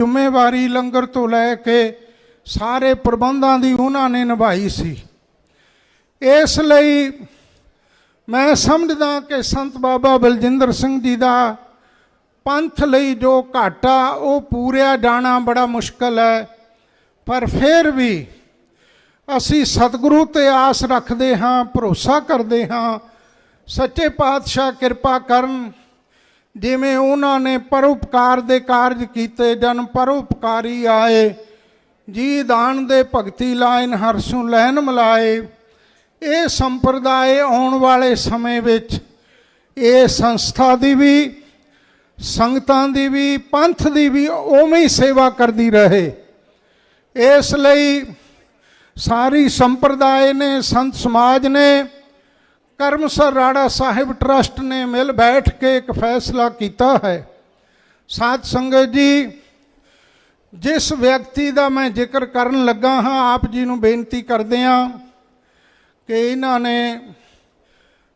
ਜ਼ਿੰਮੇਵਾਰੀ ਲੰਗਰ ਤੋਂ ਲੈ ਕੇ ਸਾਰੇ ਪ੍ਰਬੰਧਾਂ ਦੀ ਉਹਨਾਂ ਨੇ ਨਿਭਾਈ ਸੀ। ਇਸ ਲਈ ਮੈਂ ਸਮਝਦਾ ਕਿ ਸੰਤ ਬਾਬਾ ਬਲਜਿੰਦਰ ਸਿੰਘ ਜੀ ਦਾ ਪੰਥ ਲਈ ਜੋ ਘਾਟਾ ਉਹ ਪੂਰਿਆ ਜਾਣਾ ਬੜਾ ਮੁਸ਼ਕਲ ਹੈ, ਪਰ ਫਿਰ ਵੀ ਅਸੀਂ ਸਤਿਗੁਰੂ ਤੇ ਆਸ ਰੱਖਦੇ ਹਾਂ, ਭਰੋਸਾ ਕਰਦੇ ਹਾਂ, ਸੱਚੇ ਪਾਤਸ਼ਾਹ ਕਿਰਪਾ ਕਰਨ ਜਿਵੇਂ ਉਹਨਾਂ ਨੇ ਪਰਉਪਕਾਰ ਦੇ ਕਾਰਜ ਕੀਤੇ, ਜਨ ਪਰਉਪਕਾਰੀ ਆਏ। ਜੀ ਦਾਨ ਦੇ ਭਗਤੀ ਲਾਇਨ ਹਰਸੂ ਲੈਨ ਮਲਾਏ। ਇਹ ਸੰਪਰਦਾਇ ਆਉਣ ਵਾਲੇ ਸਮੇਂ ਵਿੱਚ ਇਹ ਸੰਸਥਾ ਦੀ ਵੀ, ਸੰਗਤਾਂ ਦੀ ਵੀ, ਪੰਥ ਦੀ ਵੀ ਉਵੇਂ ਹੀ ਸੇਵਾ ਕਰਦੀ ਰਹੇ। ਇਸ ਲਈ ਸਾਰੀ ਸੰਪਰਦਾਇ ਨੇ, ਸੰਤ ਸਮਾਜ ਨੇ ਕਰਮਸਰ ਰਾੜਾ ਸਾਹਿਬ ਟਰਸਟ ਨੇ ਮਿਲ ਬੈਠ ਕੇ ਇੱਕ ਫੈਸਲਾ ਕੀਤਾ ਹੈ। ਸਾਧ ਸੰਗਤ ਜੀ, ਜਿਸ ਵਿਅਕਤੀ ਦਾ ਮੈਂ ਜ਼ਿਕਰ ਕਰਨ ਲੱਗਾ ਹਾਂ, ਆਪ ਜੀ ਨੂੰ ਬੇਨਤੀ ਕਰਦੇ ਹਾਂ ਕਿ ਇਹਨਾਂ ਨੇ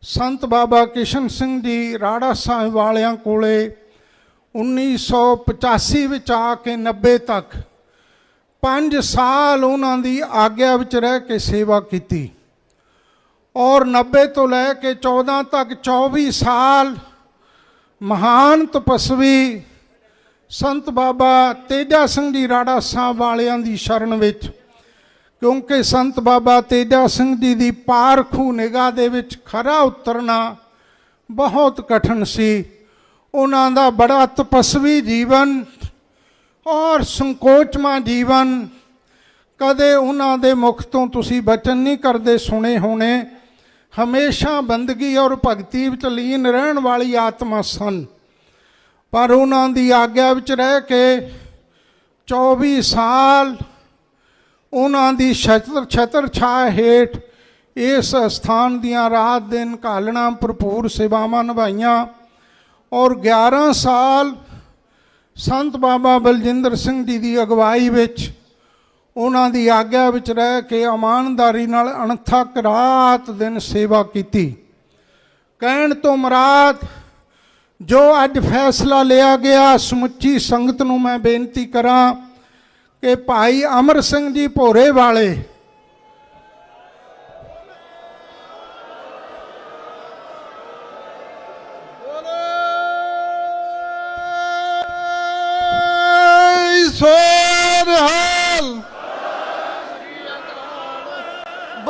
ਸੰਤ ਬਾਬਾ ਕਿਸ਼ਨ ਸਿੰਘ ਜੀ ਰਾੜਾ ਸਾਹਿਬ ਵਾਲਿਆਂ ਕੋਲੇ 1985 ਵਿੱਚ ਆ ਕੇ 90 ਤੱਕ 5 ਸਾਲ ਉਹਨਾਂ ਦੀ ਆਗਿਆ ਵਿੱਚ ਰਹਿ ਕੇ ਸੇਵਾ ਕੀਤੀ। ਔਰ 90 ਤੋਂ ਲੈ ਕੇ 14 ਤੱਕ 24 ਸਾਲ ਮਹਾਨ ਤਪਸਵੀ ਸੰਤ ਬਾਬਾ ਤੇਜਾ ਸਿੰਘ ਜੀ ਰਾੜਾ ਸਾਹਿਬ ਵਾਲਿਆਂ ਦੀ ਸ਼ਰਨ ਵਿੱਚ, ਕਿਉਂਕਿ ਸੰਤ ਬਾਬਾ ਤੇਜਾ ਸਿੰਘ ਜੀ ਦੀ ਪਾਰਖੂ ਨਿਗਾਹ ਦੇ ਵਿੱਚ ਖਰਾ ਉਤਰਨਾ ਬਹੁਤ ਕਠਿਨ ਸੀ। ਉਹਨਾਂ ਦਾ ਬੜਾ ਤਪਸਵੀ ਜੀਵਨ ਔਰ ਸੰਕੋਚਮਾ ਜੀਵਨ ਕਦੇ ਉਹਨਾਂ ਦੇ ਮੁਖ ਤੋਂ ਤੁਸੀਂ ਬਚਨ ਨਹੀਂ ਕਰਦੇ ਸੁਣੇ ਹੋਣੇ। ਹਮੇਸ਼ਾ ਬੰਦਗੀ ਔਰ ਭਗਤੀ ਵਿੱਚ ਲੀਨ ਰਹਿਣ ਵਾਲੀ ਆਤਮਾ ਸਨ। ਪਰ ਉਹਨਾਂ ਦੀ ਆਗਿਆ ਵਿੱਚ ਰਹਿ ਕੇ 24 ਸਾਲ ਉਹਨਾਂ ਦੀ ਛਤਰ ਛਤਰ ਛਾਇਆ ਹੇਠ ਇਸ ਸਥਾਨ ਦੀਆਂ ਰਾਤ ਦਿਨ ਘਾਲਣਾ ਭਰਪੂਰ ਸੇਵਾਵਾਂ ਨਿਭਾਈਆਂ ਔਰ 11 ਸਾਲ ਸੰਤ ਬਾਬਾ ਬਲਜਿੰਦਰ ਸਿੰਘ ਜੀ ਦੀ ਅਗਵਾਈ ਵਿੱਚ ਉਹਨਾਂ ਦੀ ਆਗਿਆ ਵਿੱਚ ਰਹਿ ਕੇ ਇਮਾਨਦਾਰੀ ਨਾਲ ਅਣਥੱਕ ਰਾਤ ਦਿਨ ਸੇਵਾ ਕੀਤੀ। ਕਹਿਣ ਤੋਂ ਮਰਾਦ, ਜੋ ਅੱਜ ਫੈਸਲਾ ਲਿਆ ਗਿਆ, ਸਮੁੱਚੀ ਸੰਗਤ ਨੂੰ ਮੈਂ ਬੇਨਤੀ ਕਰਾਂ ਕਿ ਭਾਈ ਅਮਰ ਸਿੰਘ ਜੀ ਭੋਰੇ ਵਾਲੇ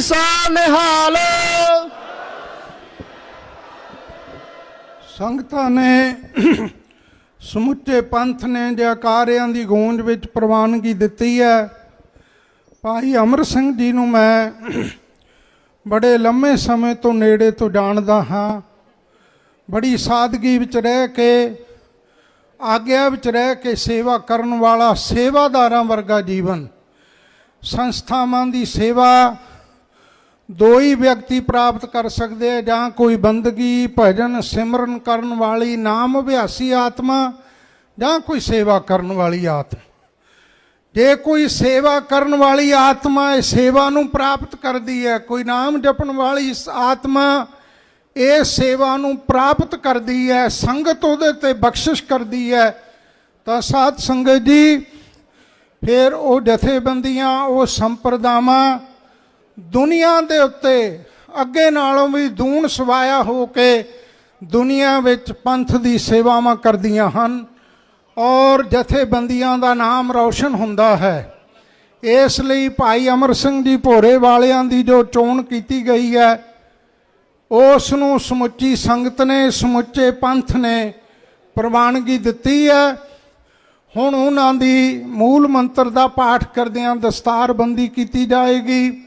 ਸੋ ਨਿਹਾਲ ਸੰਗਤਾਂ ਨੇ ਸਮੁੱਚੇ ਪੰਥ ਨੇ ਜੈਕਾਰਿਆਂ ਦੀ ਗੂੰਜ ਵਿੱਚ ਪ੍ਰਵਾਨਗੀ ਦਿੱਤੀ ਹੈ, ਭਾਈ ਅਮਰ ਸਿੰਘ ਜੀ ਨੂੰ ਮੈਂ ਬੜੇ ਲੰਮੇ ਸਮੇਂ ਤੋਂ ਨੇੜੇ ਤੋਂ ਜਾਣਦਾ ਹਾਂ। ਬੜੀ ਸਾਦਗੀ ਵਿੱਚ ਰਹਿ ਕੇ, ਆਗਿਆ ਵਿੱਚ ਰਹਿ ਕੇ ਸੇਵਾ ਕਰਨ ਵਾਲਾ ਸੇਵਾਦਾਰਾਂ ਵਰਗਾ ਜੀਵਨ, ਸੰਸਥਾਵਾਂ ਦੀ ਸੇਵਾ ਦੋ ਹੀ ਵਿਅਕਤੀ ਪ੍ਰਾਪਤ ਕਰ ਸਕਦੇ ਆ ਜਾਂ ਕੋਈ ਬੰਦਗੀ, ਭਜਨ, ਸਿਮਰਨ ਕਰਨ ਵਾਲੀ, ਨਾਮ ਅਭਿਆਸੀ ਆਤਮਾ ਜਾਂ ਕੋਈ ਸੇਵਾ ਕਰਨ ਵਾਲੀ ਆਤਮਾ। ਜੇ ਕੋਈ ਸੇਵਾ ਕਰਨ ਵਾਲੀ ਆਤਮਾ ਇਹ ਸੇਵਾ ਨੂੰ ਪ੍ਰਾਪਤ ਕਰਦੀ ਹੈ, ਕੋਈ ਨਾਮ ਜਪਣ ਵਾਲੀ ਆਤਮਾ ਇਹ ਸੇਵਾ ਨੂੰ ਪ੍ਰਾਪਤ ਕਰਦੀ ਹੈ, ਸੰਗਤ ਉਹਦੇ ਤੇ ਬਖਸ਼ਿਸ਼ ਕਰਦੀ ਹੈ, ਤਾਂ ਸਾਧ ਸੰਗਤ ਜੀ, ਫਿਰ ਉਹ ਜਥੇਬੰਦੀਆਂ, ਉਹ ਸੰਪਰਦਾਵਾਂ ਦੁਨੀਆ ਦੇ ਉੱਤੇ ਅੱਗੇ ਨਾਲੋਂ ਵੀ ਦੂਣ ਸਵਾਇਆ ਹੋ ਕੇ ਦੁਨੀਆ ਵਿੱਚ ਪੰਥ ਦੀ ਸੇਵਾਵਾਂ ਕਰਦੀਆਂ ਹਨ ਔਰ ਜਥੇਬੰਦੀਆਂ ਦਾ ਨਾਮ ਰੌਸ਼ਨ ਹੁੰਦਾ ਹੈ। ਇਸ ਲਈ ਭਾਈ ਅਮਰ ਸਿੰਘ ਜੀ ਭੋਰੇ ਵਾਲਿਆਂ ਦੀ ਜੋ ਚੋਣ ਕੀਤੀ ਗਈ ਹੈ, ਉਸ ਨੂੰ ਸਮੁੱਚੀ ਸੰਗਤ ਨੇ, ਸਮੁੱਚੇ ਪੰਥ ਨੇ ਪ੍ਰਵਾਨਗੀ ਦਿੱਤੀ ਹੈ। ਹੁਣ ਉਹਨਾਂ ਦੀ ਮੂਲ ਮੰਤਰ ਦਾ ਪਾਠ ਕਰਦਿਆਂ ਦਸਤਾਰਬੰਦੀ ਕੀਤੀ ਜਾਏਗੀ।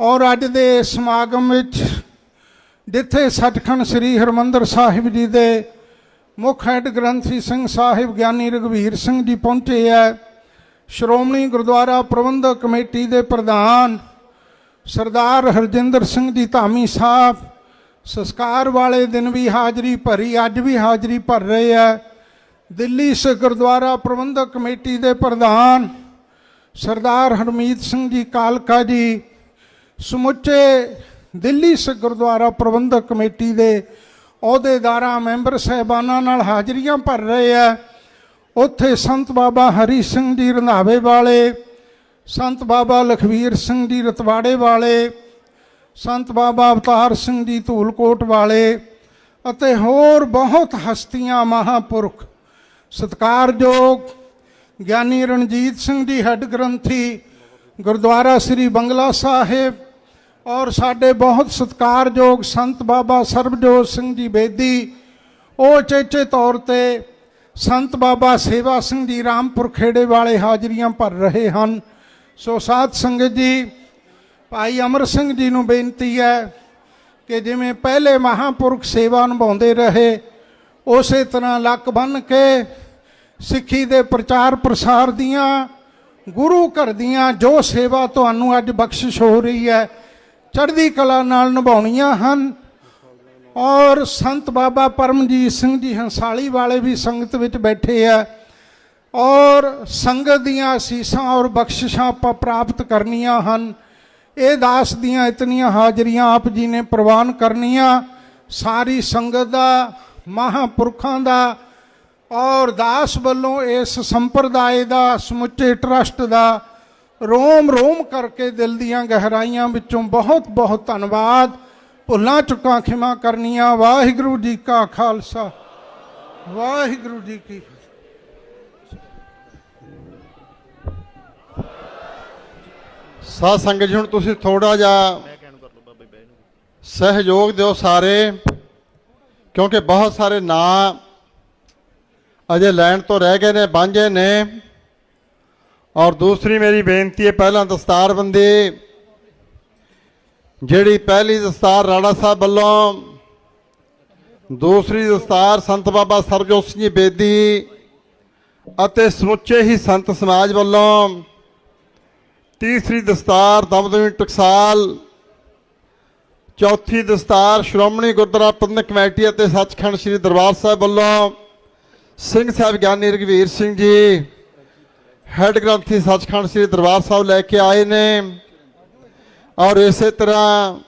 ਔਰ ਅੱਜ ਦੇ ਸਮਾਗਮ ਵਿੱਚ ਜਿੱਥੇ ਸੱਚਖੰਡ ਸ੍ਰੀ ਹਰਮੰਦਰ ਸਾਹਿਬ ਜੀ ਦੇ ਮੁੱਖ ਹੈਡ ਗ੍ਰੰਥੀ ਸਿੰਘ ਸਾਹਿਬ ਗਿਆਨੀ ਰਘਵੀਰ ਸਿੰਘ ਜੀ ਪਹੁੰਚੇ ਹੈ ਸ਼੍ਰੋਮਣੀ ਗੁਰਦੁਆਰਾ ਪ੍ਰਬੰਧਕ ਕਮੇਟੀ ਦੇ ਪ੍ਰਧਾਨ ਸਰਦਾਰ ਹਰਜਿੰਦਰ ਸਿੰਘ ਜੀ ਧਾਮੀ ਸਾਹਿਬ, ਸੰਸਕਾਰ ਵਾਲੇ ਦਿਨ ਵੀ ਹਾਜ਼ਰੀ ਭਰੀ, ਅੱਜ ਵੀ ਹਾਜ਼ਰੀ ਭਰ ਰਹੇ ਆ ਦਿੱਲੀ ਸਿੱਖ ਗੁਰਦੁਆਰਾ ਪ੍ਰਬੰਧਕ ਕਮੇਟੀ ਦੇ ਪ੍ਰਧਾਨ ਸਰਦਾਰ ਹਰਮੀਤ ਸਿੰਘ ਜੀ ਕਾਲਕਾ ਜੀ ਸਮੁੱਚੇ ਦਿੱਲੀ ਸਿੱਖ ਗੁਰਦੁਆਰਾ ਪ੍ਰਬੰਧਕ ਕਮੇਟੀ ਦੇ ਅਹੁਦੇਦਾਰਾਂ, ਮੈਂਬਰ ਸਹਿਬਾਨਾਂ ਨਾਲ ਹਾਜ਼ਰੀਆਂ ਭਰ ਰਹੇ ਆ। ਉੱਥੇ ਸੰਤ ਬਾਬਾ ਹਰੀ ਸਿੰਘ ਜੀ ਰੰਧਾਵੇ ਵਾਲੇ, ਸੰਤ ਬਾਬਾ ਲਖਵੀਰ ਸਿੰਘ ਜੀ ਰਤਵਾੜੇ ਵਾਲੇ, ਸੰਤ ਬਾਬਾ ਅਵਤਾਰ ਸਿੰਘ ਜੀ ਧੂਲਕੋਟ ਵਾਲੇ ਅਤੇ ਹੋਰ ਬਹੁਤ ਹਸਤੀਆਂ ਮਹਾਪੁਰਖ। ਸਤਿਕਾਰਯੋਗ ਗਿਆਨੀ ਰਣਜੀਤ ਸਿੰਘ ਜੀ, ਹੈੱਡ ਗ੍ਰੰਥੀ, ਗੁਰਦੁਆਰਾ ਸ੍ਰੀ ਬੰਗਲਾ ਸਾਹਿਬ ਔਰ ਸਾਡੇ ਬਹੁਤ ਸਤਿਕਾਰਯੋਗ ਸੰਤ ਬਾਬਾ ਸਰਬਜੋਤ ਸਿੰਘ ਜੀ ਬੇਦੀ, ਉਹ ਚੇਚੇ ਤੌਰ ਤੇ ਸੰਤ ਬਾਬਾ ਸੇਵਾ ਸਿੰਘ ਜੀ ਰਾਮਪੁਰ ਖੇੜੇ ਵਾਲੇ ਹਾਜ਼ਰੀਆਂ ਭਰ ਰਹੇ ਹਨ। ਸੋ ਸਾਧ ਸੰਗਤ ਜੀ, ਭਾਈ ਅਮਰ ਸਿੰਘ ਜੀ ਨੂੰ ਬੇਨਤੀ ਹੈ ਕਿ ਜਿਵੇਂ ਪਹਿਲੇ ਮਹਾਪੁਰਖ ਸੇਵਾ ਨਿਭਾਉਂਦੇ ਰਹੇ, ਉਸੇ ਤਰ੍ਹਾਂ ਲੱਕ ਬੰਨ ਕੇ ਸਿੱਖੀ ਦੇ ਪ੍ਰਚਾਰ ਪ੍ਰਸਾਰ ਦੀਆਂ ਗੁਰੂ ਘਰ ਦੀਆਂ ਜੋ ਸੇਵਾ ਤੁਹਾਨੂੰ ਅੱਜ ਬਖਸ਼ਿਸ਼ ਹੋ ਰਹੀ ਹੈ ਚੜ੍ਹਦੀ ਕਲਾ ਨਾਲ ਨਿਭਾਉਣੀਆਂ ਹਨ। ਔਰ ਸੰਤ ਬਾਬਾ ਪਰਮਜੀਤ ਸਿੰਘ ਜੀ ਹੰਸਾਲੀ ਵਾਲੇ ਵੀ ਸੰਗਤ ਵਿੱਚ ਬੈਠੇ ਆ। ਔਰ ਸੰਗਤ ਦੀਆਂ ਅਸੀਸਾਂ ਔਰ ਬਖਸ਼ਿਸ਼ਾਂ ਆਪਾਂ ਪ੍ਰਾਪਤ ਕਰਨੀਆਂ ਹਨ। ਇਹ ਦਾਸ ਦੀਆਂ ਇਤਨੀਆਂ ਹਾਜ਼ਰੀਆਂ ਆਪ ਜੀ ਨੇ ਪ੍ਰਵਾਨ ਕਰਨੀਆਂ। ਸਾਰੀ ਸੰਗਤ ਦਾ, ਮਹਾਪੁਰਖਾਂ ਦਾ ਔਰ ਦਾਸ ਵੱਲੋਂ ਇਸ ਸੰਪਰਦਾਇ ਦਾ, ਸਮੁੱਚੇ ਟਰਸਟ ਦਾ ਰੋਮ ਰੋਮ ਕਰਕੇ ਦਿਲ ਦੀਆਂ ਗਹਿਰਾਈਆਂ ਵਿੱਚੋਂ ਬਹੁਤ ਬਹੁਤ ਧੰਨਵਾਦ। ਭੁੱਲਾਂ ਚੁੱਕਾਂ ਖਿਮਾ ਕਰਨੀਆਂ। ਵਾਹਿਗੁਰੂ ਜੀ ਕਾ ਖਾਲਸਾ। ਵਾਹਿਗੁਰੂ ਜੀ ਕੀ ਫਤਿਹ। ਸਾਧ ਸੰਗਤ ਜੀ, ਹੁਣ ਤੁਸੀਂ ਥੋੜਾ ਜਿਹਾ ਸਹਿਯੋਗ ਦਿਓ ਸਾਰੇ, ਕਿਉਂਕਿ ਬਹੁਤ ਸਾਰੇ ਨਾਂ ਅਜੇ ਲੈਣ ਤੋਂ ਰਹਿ ਗਏ ਨੇ ਬਾਂਝੇ ਨੇ। ਔਰ ਦੂਸਰੀ ਮੇਰੀ ਬੇਨਤੀ ਹੈ, ਪਹਿਲਾਂ ਦਸਤਾਰਬੰਦੀ ਜਿਹੜੀ ਪਹਿਲੀ ਦਸਤਾਰ ਰਾਣਾ ਸਾਹਿਬ ਵੱਲੋਂ, ਦੂਸਰੀ ਦਸਤਾਰ ਸੰਤ ਬਾਬਾ ਸਰਜੋਤ ਸਿੰਘ ਜੀ ਬੇਦੀ ਅਤੇ ਸਮੁੱਚੇ ਹੀ ਸੰਤ ਸਮਾਜ ਵੱਲੋਂ, ਤੀਸਰੀ ਦਸਤਾਰ ਦਮਦਮੀ ਟਕਸਾਲ, ਚੌਥੀ ਦਸਤਾਰ ਸ਼੍ਰੋਮਣੀ ਗੁਰਦੁਆਰਾ ਪ੍ਰਬੰਧਕ ਕਮੇਟੀ ਅਤੇ ਸੱਚਖੰਡ ਸ੍ਰੀ ਦਰਬਾਰ ਸਾਹਿਬ ਵੱਲੋਂ, ਸਿੰਘ ਸਾਹਿਬ ਗਿਆਨੀ ਰਘਵੀਰ ਸਿੰਘ ਜੀ ਹੈੱਡ ਗ੍ਰੰਥੀ ਸੱਚਖੰਡ ਸ੍ਰੀ ਦਰਬਾਰ ਸਾਹਿਬ ਲੈ ਕੇ ਆਏ ਨੇ। ਔਰ ਇਸੇ ਤਰ੍ਹਾਂ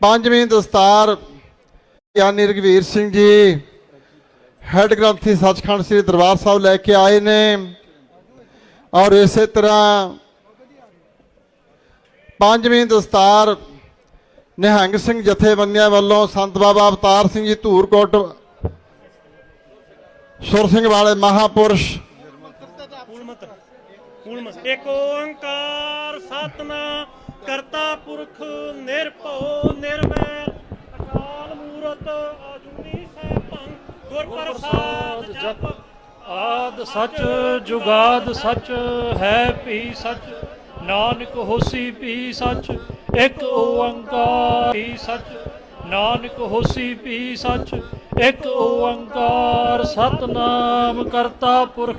ਪੰਜਵੀਂ ਦਸਤਾਰ ਗਿਆਨੀ ਰਘਵੀਰ ਸਿੰਘ ਜੀ, ਹੈੱਡ ਗ੍ਰੰਥੀ ਸੱਚਖੰਡ ਸ੍ਰੀ ਦਰਬਾਰ ਸਾਹਿਬ ਲੈ ਕੇ ਆਏ ਨੇ। ਔਰ ਇਸੇ ਤਰ੍ਹਾਂ ਪੰਜਵੀਂ ਦਸਤਾਰ ਨਿਹੰਗ ਸਿੰਘ ਜਥੇਬੰਦੀਆਂ ਵੱਲੋਂ ਸੰਤ ਬਾਬਾ ਅਵਤਾਰ ਸਿੰਘ ਜੀ ਧੂਰਕੋਟ, ਸੁਰ ਸਿੰਘ ਵਾਲੇ ਮਹਾਪੁਰਸ਼ ਇੱਕ ਓੰਕਾਰ ਸਤਨਾਮ ਕਰਤਾ ਪੁਰਖ ਨਿਰਭਉ ਨਿਰਵੈਰ ਅਕਾਲ ਮੂਰਤ ਆਜੂਨੀ ਸੈਭੰ। ਗੁਰ ਪ੍ਰਸਾਦ ਜਪ। ਆਦ ਸੱਚ ਜੁਗਾਦ ਸੱਚ ਹੈ ਭੀ ਸੱਚ ਨਾਨਕ ਹੋਸੀ ਭੀ ਸੱਚ ਇੱਕ ਓੰਕਾਰ ਭੀ ਸੱਚ ਨਾਨਕ ਹੋਸੀ ਭੀ ਸੱਚ ਇੱਕ ਓੰਕਾਰ ਸਤਨਾਮ ਕਰਤਾ ਪੁਰਖ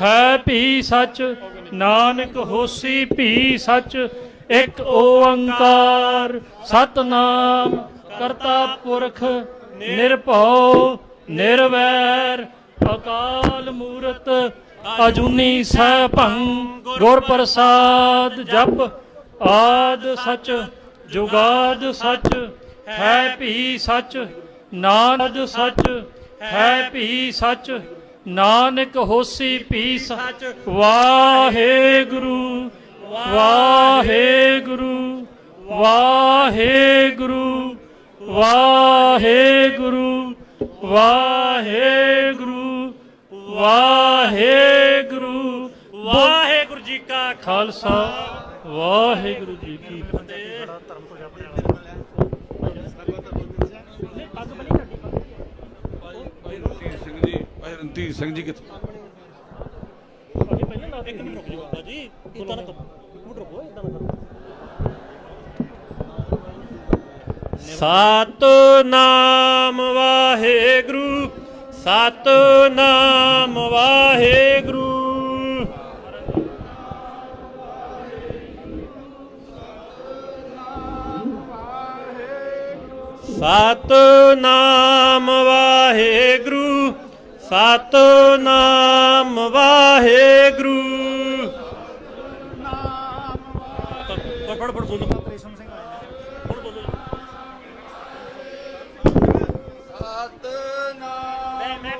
ਹੈ ਭੀ ਸੱਚ, ਨਾਨਕ ਹੋਸੀ ਭੀ ਸੱਚ, ਇੱਕ ਓੰਕਾਰ। ਸਤਨਾਮ ਕਰਤਾ ਪੁਰਖ, ਨਿਰਭਉ, ਨਿਰਵੈਰ, ਅਕਾਲ ਮੂਰਤ, ਅਜੂਨੀ ਸੈਭੰ ਗੁਰ ਪ੍ਰਸਾਦ ਜਪ, ਆਦ ਸੱਚ, ਜੁਗਾਦ ਸਚ, ਹੈ ਭੀ ਸਚ, ਨਾਨਦ ਸਚ, ਹੈ ਭੀ ਸਚ ਨਾਨਕ ਹੋਸੀ ਭੀ ਸੱਚ ਵਾਹਿਗੁਰੂ ਵਾਹਿਗੁਰੂ। ਵਾਹਿਗੁਰੂ ਵਾਹਿਗੁਰੂ ਵਾਹਿਗੁਰੂ ਵਾਹਿਗੁਰੂ ਵਾਹਿਗੁਰੂ। ਜੀ ਕਾ ਖਾਲਸਾ। ਵਾਹਿਗੁਰੂ ਜੀ ਕੀ ਫਤਿਹ ਰਣਧੀਰ ਸਿੰਘ ਜੀ ਭਾਈ ਰਣਧੀਰ ਸਿੰਘ ਜੀ ਕਿੱਥੇ? ਇੱਕ ਮਿੰਟ ਰੁਕ ਜਾਓ ਬਾਬਾ ਜੀ ਇਦਾਂ ਨਾ ਕਰੋ ਰੁਕੋ ਇਦਾਂ ਨਾ ਕਰੋ ਸਤਨਾਮ ਵਾਹਿਗੁਰੂ ਸਤਨਾਮ ਵਾਹਿਗੁਰੂ। ਸਤਨਾਮ ਵਾਹਿਗੁਰੂ ਸਤਨਾਮ ਵਾਹਿਗੁਰੂ। ਪੜ ਪੜ ਬੋਲੋ ਪ੍ਰੇਸ਼ਮ ਸਿੰਘ ਆਏ ਬੋਲੋ ਸਤਨਾਮ ਮੈਂ ਮੈਂ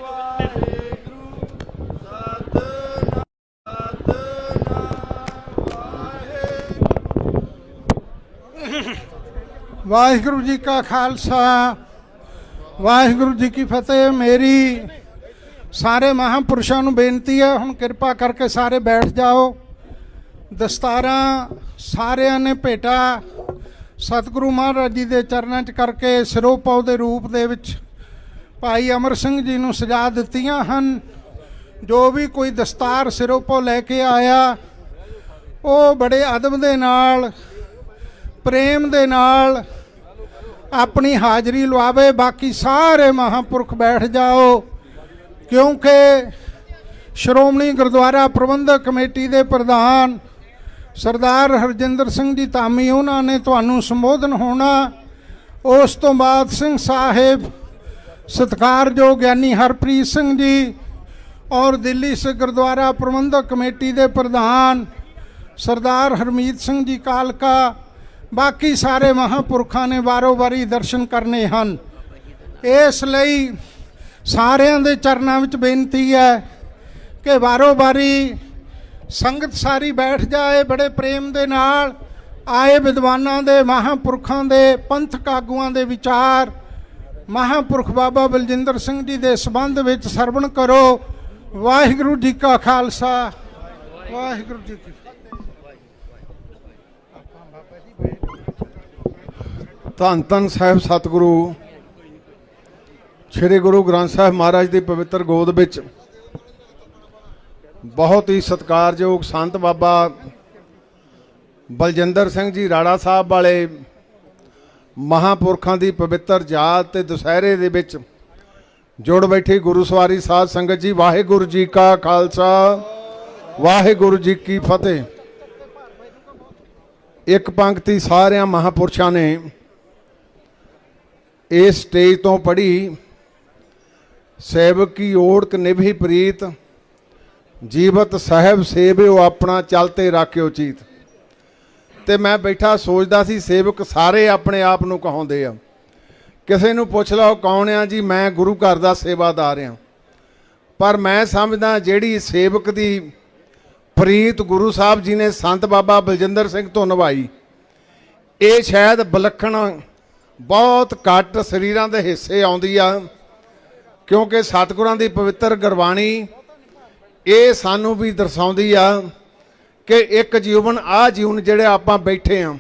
ਵਾਹਿਗੁਰੂ ਜੀ ਕਾ ਖਾਲਸਾ, ਵਾਹਿਗੁਰੂ ਜੀ ਕੀ ਫਤਿਹ। ਮੇਰੀ ਸਾਰੇ ਮਹਾਂਪੁਰਸ਼ਾਂ ਨੂੰ ਬੇਨਤੀ ਹੈ, ਹੁਣ ਕਿਰਪਾ ਕਰਕੇ ਸਾਰੇ ਬੈਠ ਜਾਓ। ਦਸਤਾਰਾਂ ਸਾਰਿਆਂ ਨੇ ਭੇਟਾ। ਸਤਿਗੁਰੂ ਮਹਾਰਾਜ ਜੀ ਦੇ ਚਰਨਾਂ 'ਚ ਕਰਕੇ ਸਿਰੋਪਾਉ ਦੇ ਰੂਪ ਦੇ ਵਿੱਚ ਭਾਈ ਅਮਰ ਸਿੰਘ ਜੀ ਨੂੰ ਸਜਾ ਦਿੱਤੀਆਂ ਹਨ। ਜੋ ਵੀ ਕੋਈ ਦਸਤਾਰ ਸਿਰੋਪਾਉ ਲੈ ਕੇ ਆਇਆ, ਉਹ ਬੜੇ ਅਦਬ ਦੇ ਨਾਲ, ਪ੍ਰੇਮ ਦੇ ਨਾਲ ਆਪਣੀ ਹਾਜ਼ਰੀ ਲਵਾਵੇ। ਬਾਕੀ ਸਾਰੇ ਮਹਾਂਪੁਰਖ ਬੈਠ ਜਾਓ। ਕਿਉਂਕਿ ਸ਼੍ਰੋਮਣੀ ਗੁਰਦੁਆਰਾ ਪ੍ਰਬੰਧਕ ਕਮੇਟੀ ਦੇ ਪ੍ਰਧਾਨ ਸਰਦਾਰ ਹਰਜਿੰਦਰ ਸਿੰਘ ਜੀ ਧਾਮੀ, ਉਹਨਾਂ ਨੇ ਤੁਹਾਨੂੰ ਸੰਬੋਧਨ ਹੋਣਾ। ਉਸ ਤੋਂ ਬਾਅਦ ਸਿੰਘ ਸਾਹਿਬ, ਸਤਿਕਾਰਯੋਗ ਗਿਆਨੀ ਹਰਪ੍ਰੀਤ ਸਿੰਘ ਜੀ ਔਰ ਦਿੱਲੀ ਸਿੱਖ ਗੁਰਦੁਆਰਾ ਪ੍ਰਬੰਧਕ ਕਮੇਟੀ ਦੇ ਪ੍ਰਧਾਨ ਸਰਦਾਰ ਹਰਮੀਤ ਸਿੰਘ ਜੀ ਕਾਲਕਾ, ਬਾਕੀ ਸਾਰੇ ਮਹਾਂਪੁਰਖਾਂ ਨੇ ਵਾਰੋ ਵਾਰੀ ਦਰਸ਼ਨ ਕਰਨੇ ਹਨ। ਇਸ ਲਈ ਸਾਰਿਆਂ ਦੇ ਚਰਨਾਂ ਵਿੱਚ ਬੇਨਤੀ ਹੈ ਕਿ ਵਾਰੋ ਵਾਰੀ ਸੰਗਤ ਸਾਰੀ ਬੈਠ ਜਾਏ, ਬੜੇ ਪ੍ਰੇਮ ਦੇ ਨਾਲ ਆਏ ਵਿਦਵਾਨਾਂ ਦੇ, ਮਹਾਂਪੁਰਖਾਂ ਦੇ ਪੰਥਕ ਆਗੂਆਂ ਦੇ ਵਿਚਾਰ, ਮਹਾਂਪੁਰਖ ਬਾਬਾ ਬਲਜਿੰਦਰ ਸਿੰਘ ਜੀ ਦੇ ਸਬੰਧ ਵਿੱਚ ਸਰਵਣ ਕਰੋ। ਵਾਹਿਗੁਰੂ ਜੀ ਕਾ ਖਾਲਸਾ। ਵਾਹਿਗੁਰੂ ਜੀ ਕੀ ਧੰਨ ਧੰਨ ਸਾਹਿਬ ਸਤਿਗੁਰੂ ਸ੍ਰੀ ਗੁਰੂ ਗ੍ਰੰਥ ਸਾਹਿਬ ਮਹਾਰਾਜ ਦੀ ਪਵਿੱਤਰ ਗੋਦ ਵਿੱਚ ਬਹੁਤ ਹੀ ਸਤਿਕਾਰਯੋਗ ਸੰਤ ਬਾਬਾ ਬਲਜਿੰਦਰ ਸਿੰਘ ਜੀ ਰਾੜਾ ਸਾਹਿਬ ਵਾਲੇ ਮਹਾਪੁਰਖਾਂ ਦੀ ਪਵਿੱਤਰ ਯਾਦ ਤੇ ਦੁਸਹਿਰੇ ਦੇ ਵਿੱਚ ਜੁੜ ਬੈਠੀ ਗੁਰੂ ਸਵਾਰੀ ਸਾਧ ਸੰਗਤ ਜੀ, ਵਾਹਿਗੁਰੂ ਜੀ ਕਾ ਖਾਲਸਾ, ਵਾਹਿਗੁਰੂ ਜੀ ਕੀ ਫਤਿਹ। ਇੱਕ ਪੰਕਤੀ ਸਾਰਿਆਂ ਮਹਾਪੁਰਸ਼ਾਂ ਨੇ ਇਸ ਸਟੇਜ ਤੋਂ ਪੜ੍ਹੀ। ਸੇਵਕ ਕੀ ਓੜਕ ਨਿਭੀ ਪ੍ਰੀਤ, ਜੀਵਤ ਸਾਹਿਬ ਸੇਵਿਓ ਆਪਣਾ ਚਲਤੇ ਰਾਖਿਓ ਚੀਤ। ਤੇ ਮੈਂ ਬੈਠਾ ਸੋਚਦਾ ਸੀ ਸੇਵਕ ਸਾਰੇ ਆਪਣੇ ਆਪ ਨੂੰ ਕਹਾਉਂਦੇ ਆ। ਕਿਸੇ ਨੂੰ ਪੁੱਛ ਲਓ ਕੌਣ ਆ ਜੀ, ਮੈਂ ਗੁਰੂ ਘਰ ਦਾ ਸੇਵਾਦਾਰ ਆ। ਪਰ ਮੈਂ ਸਮਝਦਾ ਜਿਹੜੀ ਸੇਵਕ ਦੀ ਪ੍ਰੀਤ ਗੁਰੂ ਸਾਹਿਬ ਜੀ ਨੇ ਸੰਤ ਬਾਬਾ ਬਲਜਿੰਦਰ ਸਿੰਘ ਤੋਂ ਨਿਭਾਈ, ਇਹ ਸ਼ਾਇਦ ਵਿਲੱਖਣ ਬਹੁਤ ਘੱਟ ਸਰੀਰਾਂ ਦੇ ਹਿੱਸੇ ਆਉਂਦੀ ਆ। ਕਿਉਂਕਿ ਸਤਿਗੁਰਾਂ ਦੀ ਪਵਿੱਤਰ ਗੁਰਬਾਣੀ ਇਹ ਸਾਨੂੰ ਵੀ ਦਰਸਾਉਂਦੀ ਆ ਕਿ ਇੱਕ ਜੀਵਨ ਆ ਜੀਵਨ ਜਿਹੜੇ ਆਪਾਂ ਬੈਠੇ ਆ,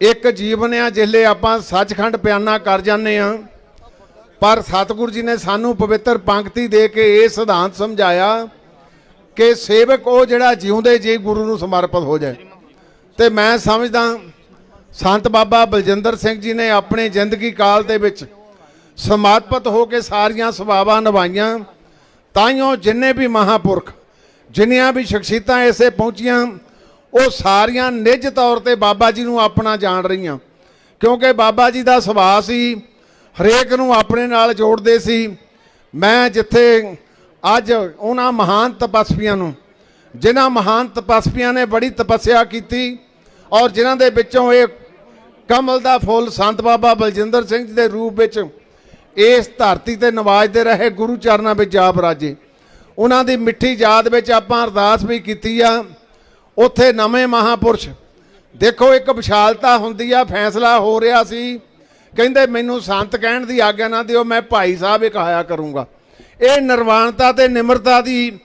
ਇੱਕ ਜੀਵਨ ਆ ਜਿਹਲੇ ਆਪਾਂ ਸੱਚਖੰਡ ਪਿਆਨਾ ਕਰ ਜਾਂਦੇ ਆ। ਪਰ ਸਤਿਗੁਰੂ ਜੀ ਨੇ ਸਾਨੂੰ ਪਵਿੱਤਰ ਪੰਕਤੀ ਦੇ ਕੇ ਇਹ ਸਿਧਾਂਤ ਸਮਝਾਇਆ ਕਿ ਸੇਵਕ ਉਹ ਜਿਹੜਾ ਜਿਉਂਦੇ ਜੀ ਗੁਰੂ ਨੂੰ ਸਮਰਪਿਤ ਹੋ ਜਾਏ। ਤੇ ਮੈਂ ਸਮਝਦਾ, ਸੰਤ ਬਾਬਾ ਬਲਜਿੰਦਰ ਸਿੰਘ ਜੀ ਨੇ ਆਪਣੀ ਜ਼ਿੰਦਗੀ ਕਾਲ ਦੇ ਵਿੱਚ ਸਮਰਪਿਤ ਹੋ ਕੇ ਸਾਰੀਆਂ ਸੇਵਾਵਾਂ ਨਿਭਾਈਆਂ ਤਾਈਓ ਜਿੰਨੇ ਵੀ ਮਹਾਪੁਰਖ, ਜਿੰਨੀਆਂ ਵੀ ਸ਼ਖਸੀਅਤਾਂ ਐਸੇ ਪਹੁੰਚੀਆਂ, ਉਹ ਸਾਰੀਆਂ ਨਿੱਜ ਤੌਰ ਤੇ ਬਾਬਾ ਜੀ ਨੂੰ ਆਪਣਾ ਜਾਣ ਰਹੀਆਂ। ਕਿਉਂਕਿ ਬਾਬਾ ਜੀ ਦਾ ਸੁਭਾਅ ਸੀ, ਹਰੇਕ ਨੂੰ ਆਪਣੇ ਨਾਲ ਜੋੜਦੇ ਸੀ। ਮੈਂ ਜਿੱਥੇ ਅੱਜ ਉਹਨਾਂ ਮਹਾਨ ਤਪਸਵੀਆਂ ਨੂੰ, ਜਿਨ੍ਹਾਂ ਮਹਾਨ ਤਪਸਵੀਆਂ ਨੇ ਬੜੀ ਤਪੱਸਿਆ ਕੀਤੀ ਔਰ ਜਿਨ੍ਹਾਂ ਦੇ ਵਿੱਚੋਂ ਇਹ ਕਮਲ ਦਾ ਫੁੱਲ ਸੰਤ ਬਾਬਾ ਬਲਜਿੰਦਰ ਸਿੰਘ ਜੀ ਦੇ ਰੂਪ ਵਿੱਚ ਇਸ ਧਰਤੀ ਤੇ ਨਵਾਜਦੇ ਰਹੇ ਗੁਰੂ ਚਰਨਾਂ ਵਿੱਚ ਜਾ ਰਾਜੇ। ਉਹਨਾਂ ਦੀ ਮਿੱਠੀ ਯਾਦ ਵਿੱਚ ਆਪਾਂ ਅਰਦਾਸ ਵੀ ਕੀਤੀ ਆ। ਉੱਥੇ ਨਵੇਂ ਮਹਾਪੁਰਸ਼। ਦੇਖੋ, ਇੱਕ ਵਿਸ਼ਾਲਤਾ ਹੁੰਦੀ ਆ, ਫੈਸਲਾ ਹੋ ਰਿਹਾ ਸੀ। ਕਹਿੰਦੇ, ਮੈਨੂੰ ਸੰਤ ਕਹਿਣ ਦੀ ਆਗਿਆ ਨਾ ਦਿਓ, ਮੈਂ ਭਾਈ ਸਾਹਿਬ ਇਹ ਕਹਾਇਆ ਕਰੂੰਗਾ। ਇਹ ਨਿਰਵਾਣਤਾ ਤੇ ਨਿਮਰਤਾ ਦੀ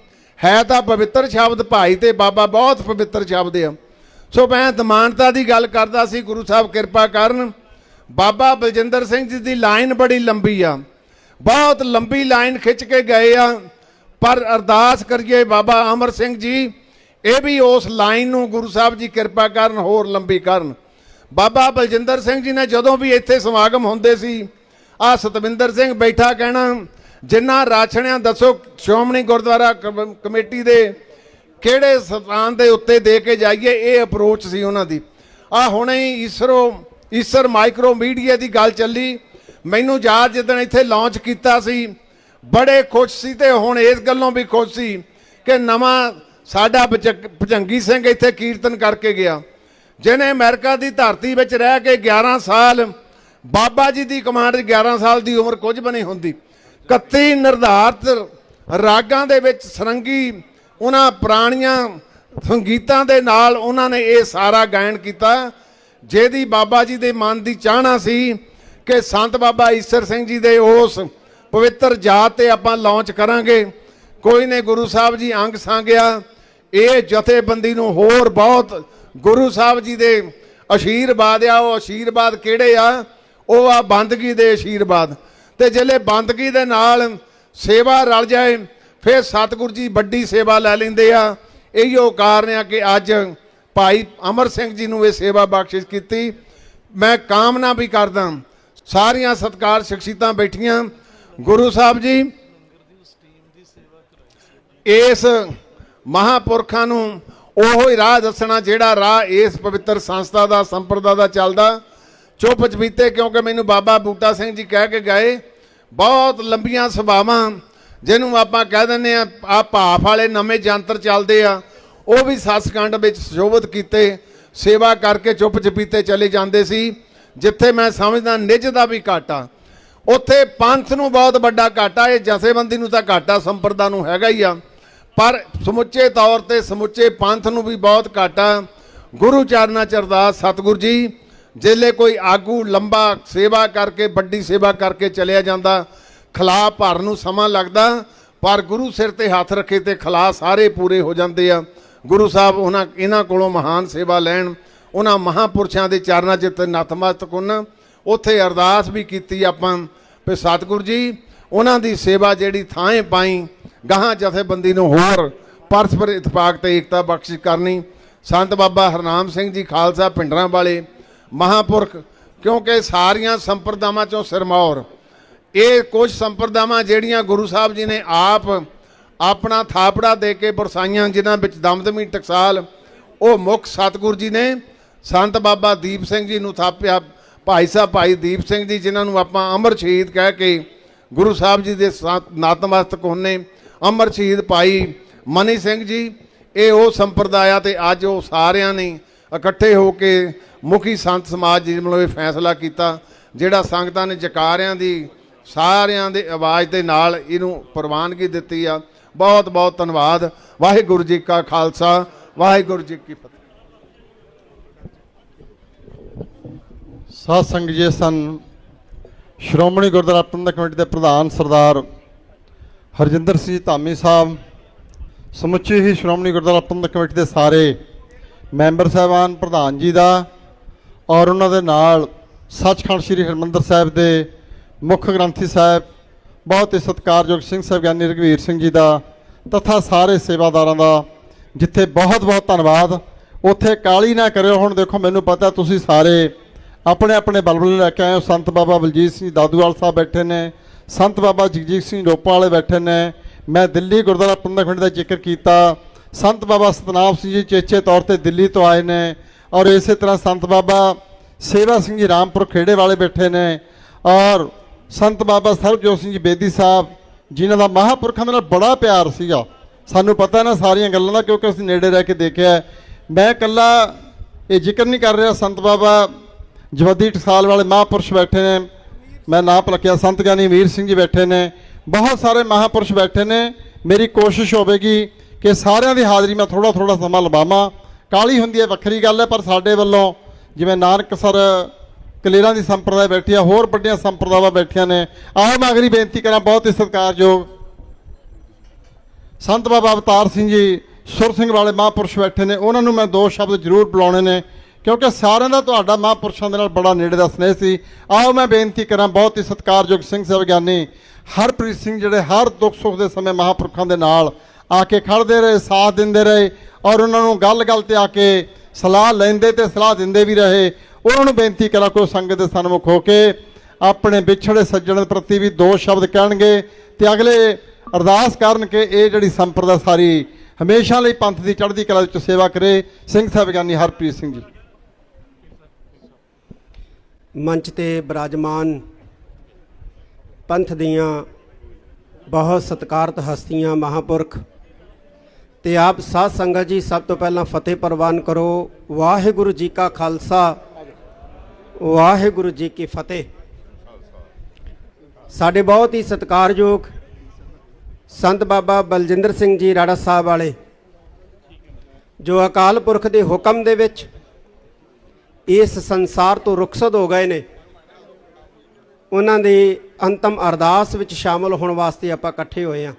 ਹੈ ਤਾਂ ਪਵਿੱਤਰ ਸ਼ਬਦ, ਭਾਈ ਤੇ ਬਾਬਾ ਬਹੁਤ ਪਵਿੱਤਰ ਸ਼ਬਦ ਆ। ਸੋ ਮੈਂ ਦਮਾਨਤਾ ਦੀ ਗੱਲ ਕਰਦਾ ਸੀ, ਗੁਰੂ ਸਾਹਿਬ ਕਿਰਪਾ ਕਰਨ। ਬਾਬਾ ਬਲਜਿੰਦਰ ਸਿੰਘ ਜੀ ਦੀ ਲਾਈਨ ਬੜੀ ਲੰਬੀ ਆ। ਬਹੁਤ ਲੰਬੀ ਲਾਈਨ ਖਿੱਚ ਕੇ ਗਏ ਆ। ਪਰ ਅਰਦਾਸ ਕਰੀਏ ਬਾਬਾ ਅਮਰ ਸਿੰਘ ਜੀ, ਇਹ ਵੀ ਉਸ ਲਾਈਨ ਨੂੰ ਗੁਰੂ ਸਾਹਿਬ ਜੀ ਕਿਰਪਾ ਕਰਨ, ਹੋਰ ਲੰਬੀ ਕਰਨ। ਬਾਬਾ ਬਲਜਿੰਦਰ ਸਿੰਘ ਜੀ ਨੇ ਜਦੋਂ ਵੀ ਇੱਥੇ ਸਮਾਗਮ ਹੁੰਦੇ ਸੀ ਆ ਸਤਵਿੰਦਰ ਸਿੰਘ ਬੈਠਾ ਕਹਿਣਾ, ਜਿੰਨਾ ਰਾਛਣਿਆਂ ਦੱਸੋ ਸ਼੍ਰੋਮਣੀ ਗੁਰਦੁਆਰਾ ਕਮ- ਕਮੇਟੀ ਦੇ ਕਿਹੜੇ ਸਥਾਨ ਦੇ ਉੱਤੇ ਦੇ ਕੇ ਜਾਈਏ, ਇਹ ਅਪਰੋਚ ਸੀ ਉਹਨਾਂ ਦੀ। ਆ ਹੁਣੇ ਹੀ ਇਸਰੋ ਈਸਰ ਮਾਈਕਰੋ ਮੀਡੀਆ ਦੀ ਗੱਲ ਚੱਲੀ। ਮੈਨੂੰ ਯਾਦ ਜਦੋਂ ਇੱਥੇ ਲਾਂਚ ਕੀਤਾ ਸੀ, ਬੜੇ ਖੁਸ਼ ਸੀ ਤੇ ਹੁਣ ਇਸ ਗੱਲੋਂ ਵੀ ਖੁਸ਼ ਸੀ ਕਿ ਨਵਾਂ ਸਾਡਾ ਭਜਕ- ਭਜੰਗੀ ਸਿੰਘ ਇੱਥੇ ਕੀਰਤਨ ਕਰਕੇ ਗਿਆ, ਜਿਹਨੇ ਅਮਰੀਕਾ ਦੀ ਧਰਤੀ ਵਿੱਚ ਰਹਿ ਕੇ 11 ਸਾਲ, ਬਾਬਾ ਜੀ ਦੀ ਕਮਾਂਡ 'ਚ 11 ਸਾਲ ਦੀ ਉਮਰ ਕੁਝ ਵੀ ਨਹੀਂ ਹੁੰਦੀ। 31 ਨਿਰਧਾਰਤ ਰਾਗਾਂ ਦੇ ਵਿੱਚ ਸਰੰਗੀ, ਉਹਨਾਂ ਪੁਰਾਣੀਆਂ ਸੰਗੀਤਾਂ ਦੇ ਨਾਲ ਉਹਨਾਂ ਨੇ ਇਹ ਸਾਰਾ ਗਾਇਨ ਕੀਤਾ। ਜਿਹਦੀ ਬਾਬਾ ਜੀ ਦੇ ਮਨ ਦੀ ਚਾਹਨਾ ਸੀ ਕਿ ਸੰਤ ਬਾਬਾ ਈਸਰ ਸਿੰਘ ਜੀ ਦੇ ਉਸ ਪਵਿੱਤਰ ਜਾਤ ਤੇ ਆਪਾਂ ਲਾਂਚ ਕਰਾਂਗੇ। ਕੋਈ ਨੇ ਗੁਰੂ ਸਾਹਿਬ ਜੀ ਅੰਗ ਸੰਗਿਆ, ਇਹ ਜਥੇਬੰਦੀ ਨੂੰ ਹੋਰ ਬਹੁਤ ਗੁਰੂ ਸਾਹਿਬ ਜੀ ਦੇ ਅਸ਼ੀਰਵਾਦ ਆ, ਉਹ ਅਸ਼ੀਰਵਾਦ ਕਿਹੜੇ ਆ? ਉਹ ਆ ਬੰਦਗੀ ਦੇ ਅਸ਼ੀਰਵਾਦ। ਤੇ ਜਿਹੜੇ ਬੰਦਗੀ ਦੇ ਨਾਲ ਸੇਵਾ ਰਲ ਜਾਏ, ਫਿਰ ਸਤਿਗੁਰੂ ਜੀ ਵੱਡੀ ਸੇਵਾ ਲੈ ਲੈਂਦੇ ਆ। ਇਹੀਓ ਕਾਰਨ ਆ ਕਿ ਅੱਜ ਭਾਈ ਅਮਰ ਸਿੰਘ ਜੀ ਨੂੰ ਇਹ ਸੇਵਾ ਬਖਸ਼ਿਸ਼ ਕੀਤੀ। ਮੈਂ ਕਾਮਨਾ ਵੀ ਕਰਦਾ ਸਾਰੀਆਂ ਸਤਕਾਰ ਸ਼ਖਸੀਅਤਾਂ ਬੈਠੀਆਂ। ਗੁਰੂ ਸਾਹਿਬ ਜੀ, ਇਸ ਮਹਾਪੁਰਖਾਂ ਨੂੰ ਉਹ ਹੀ ਰਾਹ ਦੱਸਣਾ ਜਿਹੜਾ ਰਾਹ ਇਸ ਪਵਿੱਤਰ ਸੰਸਥਾ ਦਾ, ਸੰਪਰਦਾ ਦਾ ਚੱਲਦਾ। ਚੁੱਪ ਚਪੀਤੇ ਕਿਉਂਕਿ ਮੈਨੂੰ ਬਾਬਾ ਬੂਟਾ ਸਿੰਘ ਜੀ ਕਹਿ ਕੇ ਗਏ। ਬਹੁਤ ਲੰਬੀਆਂ ਸਭਾਵਾਂ, ਜਿਹਨੂੰ ਆਪਾਂ ਕਹਿ ਦਿੰਦੇ ਆ ਆ ਭਾਫ ਵਾਲੇ ਨਵੇਂ ਜੰਤਰ ਚੱਲਦੇ ਆ। ਉਹ ਵੀ ਸੱਚਖੰਡ ਵਿੱਚ ਸ਼ੋਭਤ ਕੀਤੇ, ਸੇਵਾ ਕਰਕੇ ਚੁੱਪ ਚਪੀਤੇ ਚਲੇ ਜਾਂਦੇ ਸੀ, ਜਿੱਥੇ ਮੈਂ ਸਮਝਦਾ ਨਿੱਜ ਦਾ ਵੀ ਘਾਟਾ। ਉੱਥੇ ਪੰਥ ਨੂੰ ਬਹੁਤ ਵੱਡਾ ਘਾਟਾ, ਇਹ ਜਥੇਬੰਦੀ ਨੂੰ ਤਾਂ ਘਾਟਾ ਸੰਪਰਦਾ ਨੂੰ ਹੈਗਾ ਹੀ ਆ। ਪਰ ਸਮੁੱਚੇ ਤੌਰ ਤੇ ਸਮੁੱਚੇ ਪੰਥ ਨੂੰ ਵੀ ਬਹੁਤ ਘਾਟਾ। ਗੁਰੂ ਚਰਨਾ ਚਰਦਾਸ ਸਤਿਗੁਰ ਜੀ, ਜਿਲੇ ਕੋਈ ਆਗੂ ਲੰਬਾ ਸੇਵਾ ਕਰਕੇ, ਵੱਡੀ ਸੇਵਾ ਕਰਕੇ ਚਲਿਆ ਜਾਂਦਾ ਖਲਾ ਭਰਨ ਨੂੰ ਸਮਾਂ ਲੱਗਦਾ, ਪਰ ਗੁਰੂ ਸਿਰ ਤੇ ਹੱਥ ਰੱਖੇ ਤੇ ਖਲਾ ਸਾਰੇ ਪੂਰੇ ਹੋ ਜਾਂਦੇ ਆ। ਗੁਰੂ ਸਾਹਿਬ, ਉਹਨਾਂ, ਇਹਨਾਂ ਕੋਲੋਂ ਮਹਾਨ ਸੇਵਾ ਲੈਣ, ਉਹਨਾਂ ਮਹਾਪੁਰਸ਼ਾਂ ਦੇ ਚਰਨਾਂ 'ਚ ਤੇ ਨਤਮਸਤਕ ਉਹਨਾਂ ਉੱਥੇ ਅਰਦਾਸ ਵੀ ਕੀਤੀ ਆਪਾਂ, ਵੀ ਸਤਿਗੁਰੂ ਜੀ, ਉਹਨਾਂ ਦੀ ਸੇਵਾ ਜਿਹੜੀ ਥਾਂਏ ਪਾਈ, ਗਾਹਾਂ ਜਥੇਬੰਦੀ ਨੂੰ ਹੋਰ ਪਰਸਪਰ ਇਤਫਾਕ ਤੇ ਏਕਤਾ ਬਖਸ਼ਿਸ਼ ਕਰਨੀ। ਸੰਤ ਬਾਬਾ ਹਰਨਾਮ ਸਿੰਘ ਜੀ ਖਾਲਸਾ ਪਿੰਡਰਾਂ ਵਾਲੇ, ਮਹਾਪੁਰਖ, ਕਿਉਂਕਿ ਸਾਰੀਆਂ ਸੰਪਰਦਾਵਾਂ ਚੋਂ ਸਿਰਮੌਰ। ਇਹ ਕੁਝ ਸੰਪਰਦਾਵਾਂ ਜਿਹੜੀਆਂ ਗੁਰੂ ਸਾਹਿਬ ਜੀ ਨੇ ਆਪ ਆਪਣਾ ਥਾਪੜਾ ਦੇ ਕੇ ਬਰਸਾਈਆਂ ਜਿਨ੍ਹਾਂ ਵਿੱਚ ਦਮਦਮੀ ਟਕਸਾਲ, ਉਹ ਮੁੱਖ ਸਤਿਗੁਰੂ ਜੀ ਨੇ, ਸੰਤ ਬਾਬਾ ਦੀਪ ਸਿੰਘ ਜੀ ਨੂੰ ਥਾਪਿਆ, ਭਾਈ ਸਾਹਿਬ, ਭਾਈ ਦੀਪ ਸਿੰਘ ਜੀ, ਜਿਨ੍ਹਾਂ ਨੂੰ ਆਪਾਂ ਅਮਰ ਸ਼ਹੀਦ ਕਹਿ ਕੇ ਗੁਰੂ ਸਾਹਿਬ ਜੀ ਦੇ ਸਾ- ਨਤਮਸਤਕ ਹੁੰਨੇ, ਅਮਰ ਸ਼ਹੀਦ ਭਾਈ ਮਨੀ ਸਿੰਘ ਜੀ, ਇਹ ਉਹ ਸੰਪਰਦਾਇਆ ਤੇ ਅੱਜ ਉਹ ਸਾਰਿਆਂ ਨੇ ਇਕੱਠੇ ਹੋ ਕੇ ਮੁਖੀ ਸੰਤ ਸਮਾਜ ਜੀ ਵੱਲੋਂ ਇਹ ਫੈਸਲਾ ਕੀਤਾ, ਜਿਹੜਾ ਸੰਗਤਾਂ ਨੇ ਜਕਾਰਿਆਂ ਦੀ, ਸਾਰਿਆਂ ਦੇ ਆਵਾਜ਼ ਦੇ ਨਾਲ ਇਹਨੂੰ ਪ੍ਰਵਾਨਗੀ ਦਿੱਤੀ ਆ। ਬਹੁਤ ਬਹੁਤ ਧੰਨਵਾਦ। ਵਾਹਿਗੁਰੂ ਜੀ ਕਾ ਖਾਲਸਾ, ਵਾਹਿਗੁਰੂ ਜੀ ਕੀ ਫਤਿਹ। ਸਾਧ ਸੰਗਤ ਜੀ ਸਨ ਸ਼੍ਰੋਮਣੀ ਗੁਰਦੁਆਰਾ ਪ੍ਰਬੰਧਕ ਕਮੇਟੀ ਦੇ ਪ੍ਰਧਾਨ ਸਰਦਾਰ ਹਰਜਿੰਦਰ ਸਿੰਘ ਧਾਮੀ ਸਾਹਿਬ, ਸਮੁੱਚੀ ਹੀ ਸ਼੍ਰੋਮਣੀ ਗੁਰਦੁਆਰਾ ਪ੍ਰਬੰਧਕ ਕਮੇਟੀ ਦੇ ਸਾਰੇ ਮੈਂਬਰ ਸਾਹਿਬਾਨ, ਪ੍ਰਧਾਨ ਜੀ ਦਾ ਔਰ ਉਹਨਾਂ ਦੇ ਨਾਲ ਸੱਚਖੰਡ ਸ੍ਰੀ ਹਰਿਮੰਦਰ ਸਾਹਿਬ ਦੇ ਮੁੱਖ ਗ੍ਰੰਥੀ ਸਾਹਿਬ, ਬਹੁਤ ਹੀ ਸਤਿਕਾਰਯੋਗ ਸਿੰਘ ਸਾਹਿਬ ਗਿਆਨੀ ਰਘਵੀਰ ਸਿੰਘ ਜੀ ਦਾ ਤਥਾ ਸਾਰੇ ਸੇਵਾਦਾਰਾਂ ਦਾ ਜਿੱਥੇ ਬਹੁਤ ਬਹੁਤ ਧੰਨਵਾਦ। ਉੱਥੇ ਕਾਲੀ ਨਾ ਕਰਿਓ। ਹੁਣ ਦੇਖੋ, ਮੈਨੂੰ ਪਤਾ ਤੁਸੀਂ ਸਾਰੇ ਆਪਣੇ ਆਪਣੇ ਬਲਬਲੇ ਲੈ ਕੇ ਆਏ ਹੋ। ਸੰਤ ਬਾਬਾ ਬਲਜੀਤ ਸਿੰਘ ਦਾਦੂਵਾਲ ਸਾਹਿਬ ਬੈਠੇ ਨੇ, ਸੰਤ ਬਾਬਾ ਜਗਜੀਤ ਸਿੰਘ ਰੋਪਾ ਵਾਲੇ ਬੈਠੇ ਨੇ। ਮੈਂ ਦਿੱਲੀ ਗੁਰਦੁਆਰਾ ਪ੍ਰਬੰਧਕ ਕਮੇਟੀ ਦਾ ਜ਼ਿਕਰ ਕੀਤਾ। ਸੰਤ ਬਾਬਾ ਸਤਨਾਮ ਸਿੰਘ ਜੀ ਚੇਚੇ ਤੌਰ ਤੇ ਦਿੱਲੀ ਤੋਂ ਆਏ ਨੇ ਔਰ ਇਸੇ ਤਰ੍ਹਾਂ ਸੰਤ ਬਾਬਾ ਸੇਵਾ ਸਿੰਘ ਜੀ ਰਾਮਪੁਰ ਖੇੜੇ ਵਾਲੇ ਬੈਠੇ ਨੇ ਔਰ ਸੰਤ ਬਾਬਾ ਸਰਬਜੋਤ ਸਿੰਘ ਜੀ ਬੇਦੀ ਸਾਹਿਬ ਜਿਨ੍ਹਾਂ ਦਾ ਮਹਾਪੁਰਖਾਂ ਦੇ ਨਾਲ ਬੜਾ ਪਿਆਰ ਸੀਗਾ। ਸਾਨੂੰ ਪਤਾ ਨਾ ਸਾਰੀਆਂ ਗੱਲਾਂ ਦਾ, ਕਿਉਂਕਿ ਅਸੀਂ ਨੇੜੇ ਰਹਿ ਕੇ ਦੇਖਿਆ ਮੈਂ ਇਕੱਲਾ ਇਹ ਜ਼ਿਕਰ ਨਹੀਂ ਕਰ ਰਿਹਾ, ਸੰਤ ਬਾਬਾ ਜਵੱਦੀ ਟਸਾਲ ਵਾਲੇ ਮਹਾਪੁਰਸ਼ ਬੈਠੇ ਨੇ। ਮੈਂ ਨਾਂ ਭਲਕਿਆ, ਸੰਤ ਗਿਆਨੀ ਵੀਰ ਸਿੰਘ ਜੀ ਬੈਠੇ ਨੇ। ਬਹੁਤ ਸਾਰੇ ਮਹਾਪੁਰਸ਼ ਬੈਠੇ ਨੇ। ਮੇਰੀ ਕੋਸ਼ਿਸ਼ ਹੋਵੇਗੀ ਕਿ ਸਾਰਿਆਂ ਦੀ ਹਾਜ਼ਰੀ ਮੈਂ ਥੋੜਾ ਥੋੜਾ ਸਮਾਂ ਲਵਾਵਾਂ। ਕਾਲੀ ਹੁੰਦੀ ਹੈ, ਵੱਖਰੀ ਗੱਲ ਹੈ, ਪਰ ਸਾਡੇ ਵੱਲੋਂ ਜਿਵੇਂ ਨਾਨਕ ਸਰ ਕਲੇਰਾਂ ਦੀ ਸੰਪਰਦਾ ਬੈਠੀ ਆ ਹੋਰ ਵੱਡੀਆਂ ਸੰਪਰਦਾਵਾਂ ਬੈਠੀਆਂ ਨੇ। ਆਓ ਮੈਂ ਅਗਲੀ ਬੇਨਤੀ ਕਰਾਂ, ਬਹੁਤ ਹੀ ਸਤਿਕਾਰਯੋਗ ਸੰਤ ਬਾਬਾ ਅਵਤਾਰ ਸਿੰਘ ਜੀ, ਸੁਰ ਸਿੰਘ ਵਾਲੇ ਮਹਾਂਪੁਰਸ਼ ਬੈਠੇ ਨੇ। ਉਹਨਾਂ ਨੂੰ ਮੈਂ ਦੋ ਸ਼ਬਦ ਜ਼ਰੂਰ ਬੁਲਾਉਣੇ ਨੇ, ਕਿਉਂਕਿ ਸਾਰਿਆਂ ਦਾ ਤੁਹਾਡਾ ਮਹਾਂਪੁਰਸ਼ਾਂ ਦੇ ਨਾਲ ਬੜਾ ਨੇੜੇ ਦਾ ਸਨੇਹ ਸੀ। ਆਓ ਮੈਂ ਬੇਨਤੀ ਕਰਾਂ, ਬਹੁਤ ਹੀ ਸਤਿਕਾਰਯੋਗ ਸਿੰਘ ਸਾਹਿਬ ਗਿਆਨੀ, ਹਰਪ੍ਰੀਤ ਸਿੰਘ ਜਿਹੜੇ ਹਰ ਦੁੱਖ ਸੁੱਖ ਦੇ ਸਮੇਂ ਮਹਾਂਪੁਰਖਾਂ ਦੇ ਨਾਲ ਆ ਕੇ ਖੜਦੇ ਰਹੇ, ਸਾਥ ਦਿੰਦੇ ਰਹੇ ਔਰ ਉਹਨਾਂ ਨੂੰ ਗੱਲ-ਗੱਲ ਤੇ ਆ ਕੇ ਸਲਾਹ ਲੈਂਦੇ ਤੇ ਸਲਾਹ ਦਿੰਦੇ ਵੀ ਰਹੇ। ਉਹਨਾਂ ਨੂੰ ਬੇਨਤੀ ਕਰਾਂ ਕੋਈ ਸੰਗਤ ਦੇ ਸਨਮੁਖ ਹੋ ਕੇ ਆਪਣੇ ਵਿਛੜੇ ਸੱਜਣ ਪ੍ਰਤੀ ਵੀ ਦੋ ਸ਼ਬਦ ਕਹਿਣਗੇ ਤੇ ਅਗਲੇ ਅਰਦਾਸ ਕਰਨ ਕਿ ਇਹ ਜਿਹੜੀ ਸੰਪਰਦਾ ਸਾਰੀ ਹਮੇਸ਼ਾ ਲਈ ਪੰਥ ਦੀ ਚੜ੍ਹਦੀ ਕਲਾ ਵਿੱਚ ਸੇਵਾ ਕਰੇ। ਸਿੰਘ ਸਾਹਿਬ ਗਿਆਨੀ ਹਰਪ੍ਰੀਤ ਸਿੰਘ ਜੀ। ਮੰਚ ਤੇ ਬਰਾਜਮਾਨ ਪੰਥ ਦੀਆਂ ਬਹੁਤ ਸਤਿਕਾਰਤ ਹਸਤੀਆਂ, ਮਹਾਪੁਰਖ ਤੇ ਆਪ ਸਾਧ ਸੰਗਤ ਜੀ ਸਭ ਤੋਂ ਪਹਿਲਾਂ ਫਤਿਹ ਪ੍ਰਵਾਨ ਕਰੋ। ਵਾਹਿਗੁਰੂ ਜੀ ਕਾ ਖਾਲਸਾ। ਵਾਹਿਗੁਰੂ ਜੀ ਕੀ ਫਤਿਹ। ਸਾਡੇ ਬਹੁਤ ਹੀ ਸਤਿਕਾਰਯੋਗ ਸੰਤ ਬਾਬਾ ਬਲਜਿੰਦਰ ਸਿੰਘ ਜੀ ਰਾੜਾ ਸਾਹਿਬ ਵਾਲੇ, ਜੋ ਅਕਾਲ ਪੁਰਖ ਦੇ ਹੁਕਮ ਦੇ ਵਿੱਚ ਇਸ ਸੰਸਾਰ ਤੋਂ ਰੁਖਸਤ ਹੋ ਗਏ ਨੇ। ਉਹਨਾਂ ਦੀ ਅੰਤਮ ਅਰਦਾਸ ਵਿੱਚ ਸ਼ਾਮਲ ਹੋਣ ਵਾਸਤੇ ਆਪਾਂ ਇਕੱਠੇ ਹੋਏ ਹਾਂ।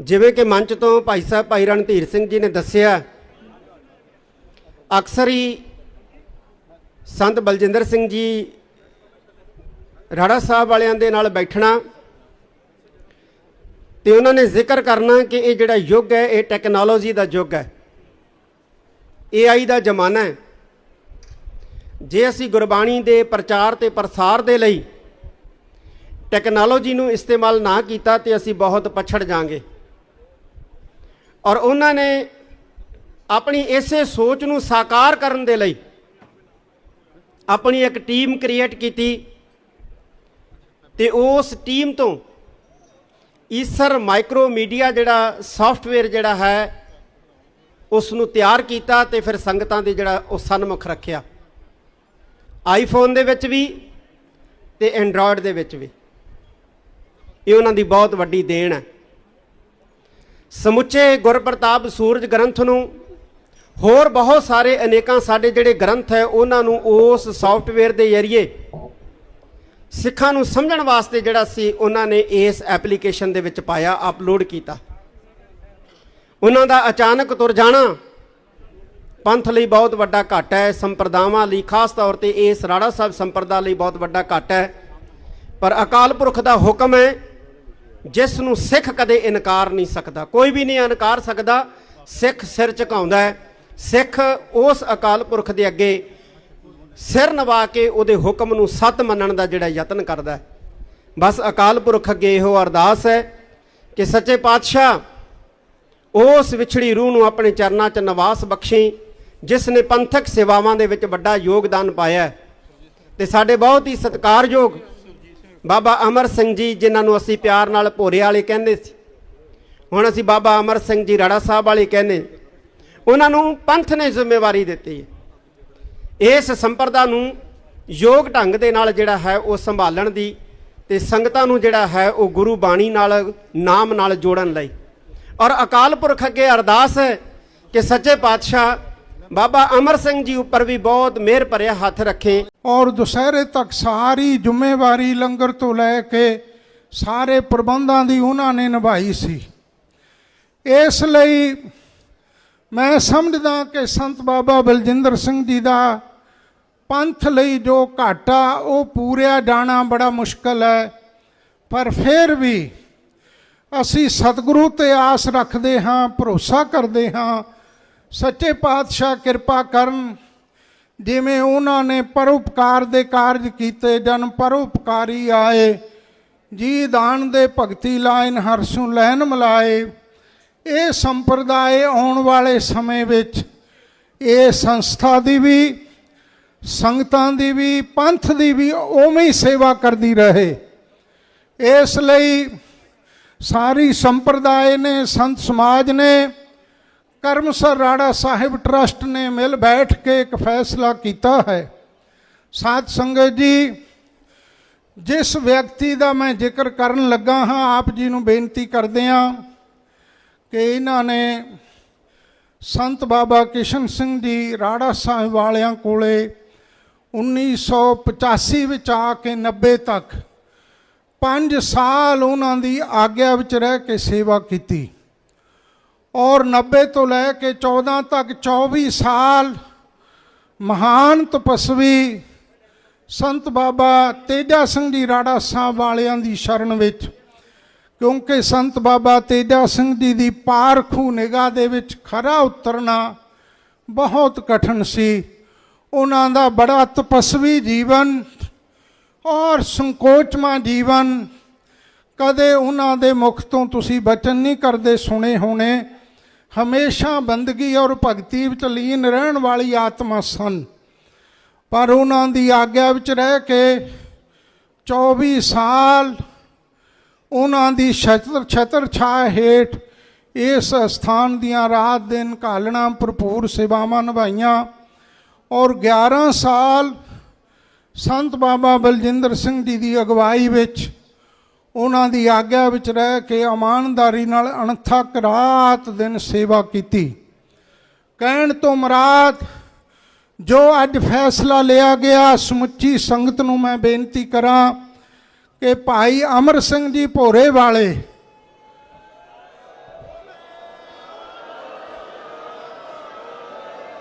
ਜਿਵੇਂ ਕਿ ਮੰਚ ਤੋਂ ਭਾਈ ਸਾਹਿਬ, ਭਾਈ ਰਣਧੀਰ ਸਿੰਘ ਜੀ ਨੇ ਦੱਸਿਆ, ਅਕਸਰ ਹੀ ਸੰਤ ਬਲਜਿੰਦਰ ਸਿੰਘ ਜੀ ਰਾੜਾ ਸਾਹਿਬ ਵਾਲਿਆਂ ਦੇ ਨਾਲ ਬੈਠਣਾ ਤੇ ਉਹਨਾਂ ਨੇ ਜ਼ਿਕਰ ਕਰਨਾ ਕਿ ਇਹ ਜਿਹੜਾ ਯੁੱਗ ਹੈ, ਇਹ ਟੈਕਨੋਲੋਜੀ ਦਾ ਯੁੱਗ ਹੈ AI ਦਾ ਜ਼ਮਾਨਾ ਹੈ। ਜੇ ਅਸੀਂ ਗੁਰਬਾਣੀ ਦੇ ਪ੍ਰਚਾਰ ਤੇ ਪ੍ਰਸਾਰ ਦੇ ਲਈ ਟੈਕਨੋਲੋਜੀ ਨੂੰ ਇਸਤੇਮਾਲ ਨਾ ਕੀਤਾ ਤੇ ਅਸੀਂ ਬਹੁਤ ਪਛੜ ਜਾਾਂਗੇ। ਔਰ ਉਹਨਾਂ ਨੇ ਆਪਣੀ ਇਸੇ ਸੋਚ ਨੂੰ ਸਾਕਾਰ ਕਰਨ ਦੇ ਲਈ ਆਪਣੀ ਇੱਕ ਟੀਮ ਕ੍ਰੀਏਟ ਕੀਤੀ ਤੇ ਉਸ ਟੀਮ ਤੋਂ ਈਸਰ ਮਾਈਕਰੋ ਮੀਡੀਆ ਜਿਹੜਾ ਸੌਫਟਵੇਅਰ ਜਿਹੜਾ ਹੈ, ਉਸ ਨੂੰ ਤਿਆਰ ਕੀਤਾ ਤੇ ਫਿਰ ਸੰਗਤਾਂ ਦੇ ਜਿਹੜਾ ਉਹ ਸਨਮੁਖ ਰੱਖਿਆ। ਆਈਫੋਨ ਦੇ ਵਿੱਚ ਵੀ ਤੇ ਐਂਡਰੋਇਡ ਦੇ ਵਿੱਚ ਵੀ। ਇਹ ਉਹਨਾਂ ਦੀ ਬਹੁਤ ਵੱਡੀ ਦੇਣ ਹੈ। ਸਮੁੱਚੇ ਗੁਰਪ੍ਰਤਾਪ ਸੂਰਜ ਗ੍ਰੰਥ ਨੂੰ ਹੋਰ ਬਹੁਤ ਸਾਰੇ ਅਨੇਕਾਂ ਸਾਡੇ ਜਿਹੜੇ ਗ੍ਰੰਥ ਹੈ, ਉਹਨਾਂ ਨੂੰ ਉਸ ਸੌਫਟਵੇਅਰ ਦੇ ਜ਼ਰੀਏ ਸਿੱਖਾਂ ਨੂੰ ਸਮਝਣ ਵਾਸਤੇ ਜਿਹੜਾ ਸੀ, ਉਹਨਾਂ ਨੇ ਇਸ ਐਪਲੀਕੇਸ਼ਨ ਦੇ ਵਿੱਚ ਪਾਇਆ ਅਪਲੋਡ ਕੀਤਾ। ਉਹਨਾਂ ਦਾ ਅਚਾਨਕ ਤੁਰ ਜਾਣਾ ਪੰਥ ਲਈ ਬਹੁਤ ਵੱਡਾ ਘਾਟਾ ਹੈ, ਸੰਪਰਦਾਵਾਂ ਲਈ ਖਾਸ ਤੌਰ ਤੇ ਇਸ ਰਾੜਾ ਸਾਹਿਬ ਸੰਪਰਦਾ ਲਈ ਬਹੁਤ ਵੱਡਾ ਘਾਟਾ ਹੈ। ਪਰ ਅਕਾਲ ਪੁਰਖ ਦਾ ਹੁਕਮ ਹੈ ਜਿਸ ਨੂੰ ਸਿੱਖ ਕਦੇ ਇਨਕਾਰ ਨਹੀਂ ਸਕਦਾ, ਕੋਈ ਵੀ ਨਹੀਂ ਇਨਕਾਰ ਸਕਦਾ, ਸਿੱਖ ਸਿਰ ਝੁਕਾਉਂਦਾ ਹੈ ਸਿੱਖ ਉਸ ਅਕਾਲ ਪੁਰਖ ਦੇ ਅੱਗੇ ਸਿਰ ਨਵਾ ਕੇ ਉਹਦੇ ਹੁਕਮ ਨੂੰ ਸੱਤ ਮੰਨਣ ਦਾ ਜਿਹੜਾ ਯਤਨ ਕਰਦਾ ਹੈ ਬਸ ਅਕਾਲ ਪੁਰਖ ਅੱਗੇ ਇਹੋ ਅਰਦਾਸ ਹੈ ਕਿ ਸੱਚੇ ਪਾਤਸ਼ਾਹ, ਉਸ ਵਿਛੜੀ ਰੂਹ ਨੂੰ ਆਪਣੇ ਚਰਨਾਂ 'ਚ ਨਿਵਾਸ ਬਖਸ਼ੀ ਜਿਸ ਨੇ ਪੰਥਕ ਸੇਵਾਵਾਂ ਦੇ ਵਿੱਚ ਵੱਡਾ ਯੋਗਦਾਨ ਪਾਇਆ ਹੈ। ਤੇ ਸਾਡੇ ਬਹੁਤ ਹੀ ਸਤਿਕਾਰਯੋਗ ਬਾਬਾ ਅਮਰ ਸਿੰਘ ਜੀ, ਜਿਨ੍ਹਾਂ ਨੂੰ ਅਸੀਂ ਪਿਆਰ ਨਾਲ ਭੋਰੇ ਵਾਲੇ ਕਹਿੰਦੇ ਸੀ। ਹੁਣ ਅਸੀਂ ਬਾਬਾ ਅਮਰ ਸਿੰਘ ਜੀ, ਰਾੜਾ ਸਾਹਿਬ ਵਾਲੇ ਕਹਿੰਦੇ ਉਹਨਾਂ ਨੂੰ ਪੰਥ ਨੇ ਜ਼ਿੰਮੇਵਾਰੀ ਦਿੱਤੀ ਹੈ। ਇਸ ਸੰਪਰਦਾ ਨੂੰ ਯੋਗ ਢੰਗ ਦੇ ਨਾਲ ਜਿਹੜਾ ਹੈ ਉਹ ਸੰਭਾਲਣ ਦੀ ਤੇ ਸੰਗਤਾਂ ਨੂੰ ਜਿਹੜਾ ਹੈ ਉਹ ਗੁਰੂ ਬਾਣੀ ਨਾਲ, ਨਾਮ ਨਾਲ ਜੋੜਨ ਲਈ। ਔਰ ਅਕਾਲ ਪੁਰਖ ਅੱਗੇ ਅਰਦਾਸ ਹੈ ਕਿ ਸੱਚੇ ਪਾਤਸ਼ਾਹ ਬਾਬਾ ਅਮਰ ਸਿੰਘ ਜੀ ਉੱਪਰ ਵੀ ਬਹੁਤ ਮਿਹਰ ਭਰਿਆ ਹੱਥ ਰੱਖੇ। ਔਰ ਦੁਸਹਿਰੇ ਤੱਕ ਸਾਰੀ ਜ਼ਿੰਮੇਵਾਰੀ ਲੰਗਰ ਤੋਂ ਲੈ ਕੇ ਸਾਰੇ ਪ੍ਰਬੰਧਾਂ ਦੀ ਉਹਨਾਂ ਨੇ ਨਿਭਾਈ ਸੀ। ਇਸ ਲਈ ਮੈਂ ਸਮਝਦਾ ਕਿ ਸੰਤ ਬਾਬਾ ਬਲਜਿੰਦਰ ਸਿੰਘ ਜੀ ਦਾ ਪੰਥ ਲਈ ਜੋ ਘਾਟਾ, ਉਹ ਪੂਰਿਆ ਜਾਣਾ ਬੜਾ ਮੁਸ਼ਕਲ ਹੈ। ਪਰ ਫਿਰ ਵੀ ਅਸੀਂ ਸਤਿਗੁਰੂ ਤੇ ਆਸ ਰੱਖਦੇ ਹਾਂ, ਭਰੋਸਾ ਕਰਦੇ ਹਾਂ ਸੱਚੇ ਪਾਤਸ਼ਾਹ ਕਿਰਪਾ ਕਰਨ, ਜਿਵੇਂ ਉਹਨਾਂ ਨੇ ਪਰਉਪਕਾਰ ਦੇ ਕਾਰਜ ਕੀਤੇ, ਜਨ ਪਰਉਪਕਾਰੀ ਆਏ, ਜੀ ਦਾਨ ਦੇ ਭਗਤੀ ਲਾਇਨ ਹਰਸੂ ਲੈਨ ਮਲਾਏ। ਇਹ ਸੰਪਰਦਾਇ ਆਉਣ ਵਾਲੇ ਸਮੇਂ ਵਿੱਚ ਇਹ ਸੰਸਥਾ ਦੀ ਵੀ, ਸੰਗਤਾਂ ਦੀ ਵੀ, ਪੰਥ ਦੀ ਵੀ ਉਵੇਂ ਹੀ ਸੇਵਾ ਕਰਦੀ ਰਹੇ। ਇਸ ਲਈ ਸਾਰੀ ਸੰਪਰਦਾਇ ਨੇ, ਸੰਤ ਸਮਾਜ ਨੇ ਕਰਮਸਰ ਰਾੜਾ ਸਾਹਿਬ ਟਰਸਟ ਨੇ ਮਿਲ ਬੈਠ ਕੇ ਇੱਕ ਫੈਸਲਾ ਕੀਤਾ ਹੈ। ਸਾਧ ਸੰਗਤ ਜੀ, ਜਿਸ ਵਿਅਕਤੀ ਦਾ ਮੈਂ ਜ਼ਿਕਰ ਕਰਨ ਲੱਗਾ ਹਾਂ, ਆਪ ਜੀ ਨੂੰ ਬੇਨਤੀ ਕਰਦੇ ਹਾਂ ਕਿ ਇਹਨਾਂ ਨੇ ਸੰਤ ਬਾਬਾ ਕਿਸ਼ਨ ਸਿੰਘ ਜੀ ਰਾੜਾ ਸਾਹਿਬ ਵਾਲਿਆਂ ਕੋਲੇ 1985 ਵਿੱਚ ਆ ਕੇ 90 ਤੱਕ 5 ਸਾਲ ਉਹਨਾਂ ਦੀ ਆਗਿਆ ਵਿੱਚ ਰਹਿ ਕੇ ਸੇਵਾ ਕੀਤੀ। ਔਰ 90 ਤੋਂ ਲੈ ਕੇ 14 ਤੱਕ 24 ਸਾਲ ਮਹਾਨ ਤਪਸਵੀ ਸੰਤ ਬਾਬਾ ਤੇਜਾ ਸਿੰਘ ਜੀ ਰਾੜਾ ਸਾਹਿਬ ਵਾਲਿਆਂ ਦੀ ਸ਼ਰਨ ਵਿੱਚ, ਕਿਉਂਕਿ ਸੰਤ ਬਾਬਾ ਤੇਜਾ ਸਿੰਘ ਜੀ ਦੀ ਪਾਰਖੂ ਨਿਗਾਹ ਦੇ ਵਿੱਚ ਖਰਾ ਉਤਰਨਾ ਬਹੁਤ ਕਠਿਨ ਸੀ। ਉਹਨਾਂ ਦਾ ਬੜਾ ਤਪਸਵੀ ਜੀਵਨ ਔਰ ਸੰਕੋਚਮਾ ਜੀਵਨ ਕਦੇ ਉਹਨਾਂ ਦੇ ਮੁਖ ਤੋਂ ਤੁਸੀਂ ਬਚਨ ਨਹੀਂ ਕਰਦੇ ਸੁਣੇ ਹੋਣੇ। ਹਮੇਸ਼ਾ ਬੰਦਗੀ ਔਰ ਭਗਤੀ ਵਿੱਚ ਲੀਨ ਰਹਿਣ ਵਾਲੀ ਆਤਮਾ ਸਨ। ਪਰ ਉਹਨਾਂ ਦੀ ਆਗਿਆ ਵਿੱਚ ਰਹਿ ਕੇ 24 ਸਾਲ ਉਹਨਾਂ ਦੀ ਛਤਰ ਛਤਰ ਛਾਇਆ ਹੇਠ ਇਸ ਸਥਾਨ ਦੀਆਂ ਰਾਤ ਦਿਨ ਕਾਲਣਾ ਭਰਪੂਰ ਸੇਵਾਵਾਂ ਨਿਭਾਈਆਂ ਔਰ 11 ਸਾਲ ਸੰਤ ਬਾਬਾ ਬਲਜਿੰਦਰ ਸਿੰਘ ਜੀ ਦੀ ਅਗਵਾਈ ਵਿੱਚ ਉਹਨਾਂ ਦੀ ਆਗਿਆ ਵਿੱਚ ਰਹਿ ਕੇ ਇਮਾਨਦਾਰੀ ਨਾਲ ਅਣਥੱਕ ਰਾਤ ਦਿਨ ਸੇਵਾ ਕੀਤੀ। ਕਹਿਣ ਤੋਂ ਮਰਾਦ, ਜੋ ਅੱਜ ਫੈਸਲਾ ਲਿਆ ਗਿਆ, ਸਮੁੱਚੀ ਸੰਗਤ ਨੂੰ ਮੈਂ ਬੇਨਤੀ ਕਰਾਂ ਕਿ ਭਾਈ ਅਮਰ ਸਿੰਘ ਜੀ ਭੋਰੇ ਵਾਲੇ